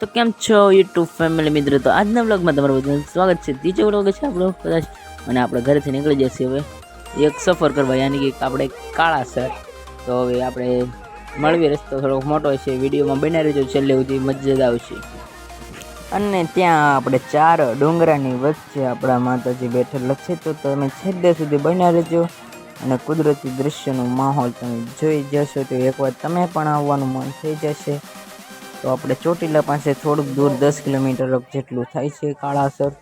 તો કેમ છો યુટ્યુબ ફેમિલી મિત્રો? તો આજના વ્લોગમાં તમારું બધું સ્વાગત છે. ત્રીજો વ્લોગ છે આપણો, કદાચ અને આપણે ઘરેથી નીકળી જશે હવે. એક સફર કરવા, યાની કે આપણે કાળા સર. તો હવે આપણે મળવી રસ્તો થોડોક મોટો છે. વિડીયોમાં બનાવી રહ્યો છેલ્લે સુધી મજા આવશે. અને ત્યાં આપણે ચાર ડુંગરાની વચ્ચે આપણા માતાજી બેઠેલા છે. તો તમે છેલ્લે સુધી બન્યા રહેજો. અને કુદરતી દૃશ્યનો માહોલ તમે જોઈ જશો. તો એકવાર તમે પણ આવવાનું મન થઈ જશે. તો આપણે ચોટીલા પાસે થોડુંક દૂર દસ કિલોમીટર જેટલું થાય છે કાળાસર.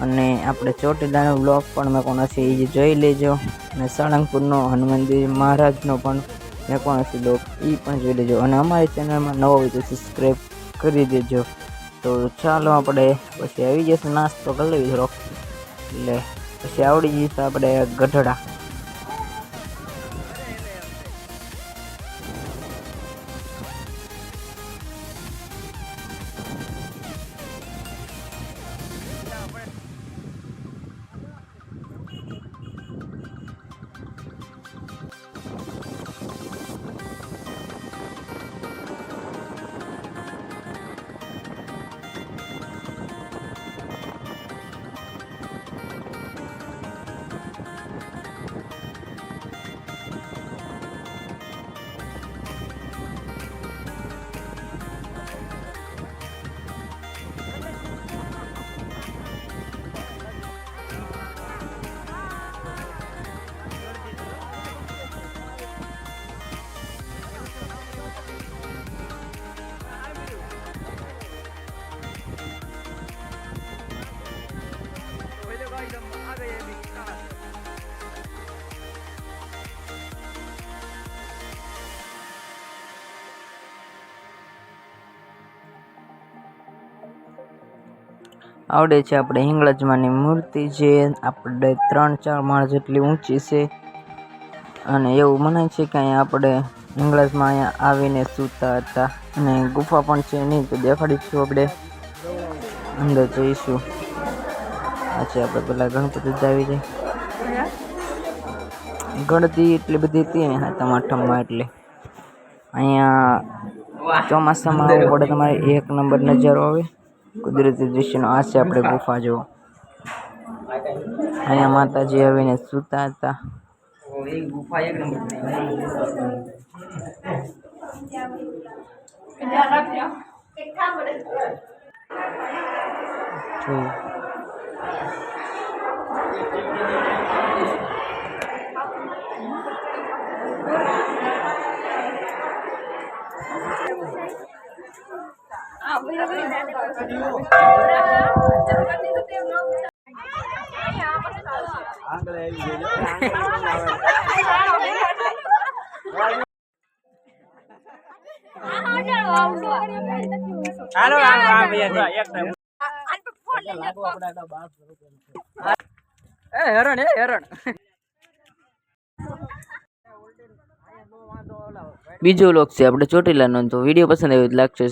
અને આપણે ચોટીલાનો બ્લોગ પણ મેં છે એ જોઈ લેજો. અને સાળંગપુરનો હનુમાનજી મહારાજનો પણ મેં કોણ છે બ્લોગ એ પણ જોઈ લેજો. અને અમારી ચેનલમાં નવો હોય સબસ્ક્રાઈબ કરી દેજો. તો ચાલો આપણે પછી આવી જશે. નાસ્તો કરી લઈએ થોડોક એટલે પછી આવડી જઈશું આપણે ગઢડા. આવડે છે આપણે હિંગળાજમાની મૂર્તિ છે, આપણે ત્રણ ચાર માળ જેટલી ઊંચી છે. અને એવું મનાય છે કે અહીંયા આપણે હિંગળાજમાં અહીંયા આવીને સૂતા હતા. અને ગુફા પણ છે નહીં તો દેખાડીશું આપણે. અંદર જઈશું. પછી આપણે પેલા ગણપતિ જ આવી જાય ગણતી એટલી બધી હતી ને હાથમ એટલે. અહીંયા ચોમાસામાં આવવું પડે, તમારે એક નંબર નજારો આવે. કુદરતી દૃશ્યનો આ છે આપણે ગુફા જુઓ અહીંયા માતાજી આવીને સૂતા હતા જોયું. હાલો હાલો એ હેરણ એ હેરણ. બીજો લોક છે આપણે ચોટીલાનો તો વીડિયો પસંદ આવ્યો લાગશે.